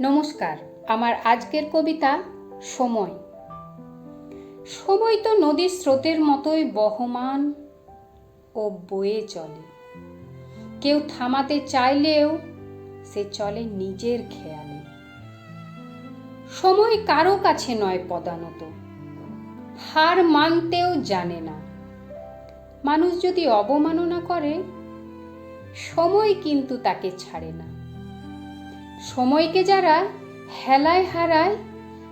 নমস্কার, আমার আজকের কবিতা সময়। সময় তো নদীর স্রোতের মতোই বহমান ও বয়ে চলে। কেউ থামাতে চাইলেও সে চলে নিজের খেয়ালে। সময় কারও কাছে নয় পদানত। হার মানতেও জানে না। মানুষ যদি অবমাননা করে, সময় কিন্তু তাকে ছাড়ে না। সময়কে যারা হেলায় হারায়,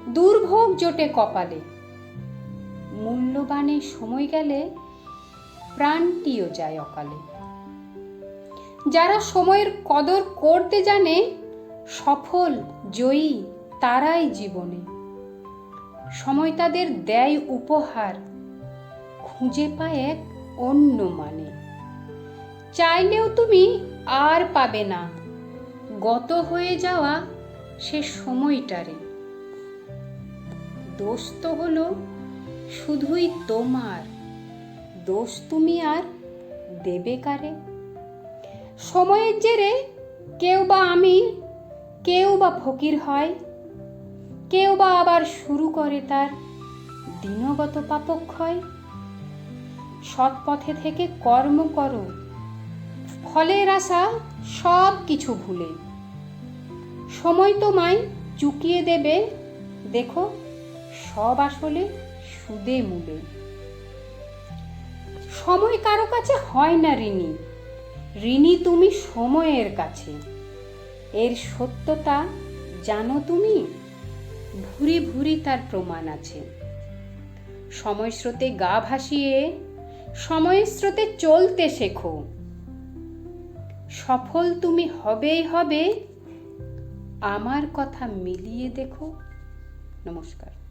দুর্ভোগ জোটে কপালে। মূল্যবানে সময় গেলে প্রাণটিও যায় অকালে। যারা সময়ের কদর করতে জানে, সফল, জয়ী, তারাই জীবনে। সময় তাদের দেয় উপহার, খুঁজে পায় এক অন্য মানে। চাইলেও তুমি আর পাবে না। গত হয়ে যাওয়া সে সময়টারে। দোষ তো হলো শুধুই তোমার। দোষ তুমি আর দেবে কারে? সময়ের জেরে কেউ বা আমি, কেউ বা ফকির হয়, কেউ বা আবার শুরু করে তার দিনগত পাপক্ষয় সৎ পথে থেকে কর্ম করো, ফলের আশা সব কিছু ভুলে। সময় তোমায় চুকিয়ে দেবে। দেখো, সব আসলে সুদে মূলে সময় কারও কাছে হয় না ঋণী। ঋণী তুমি সময়ের কাছে। এর সত্যতা জানো তুমি? ভুরি ভুরি তার প্রমাণ আছে। সময় স্রোতে গা ভাসিয়ে, সময়ের স্রোতে চলতে শেখো। সফল তুমি হবেই হবে আমার কথা মিলিয়ে দেখো। নমস্কার।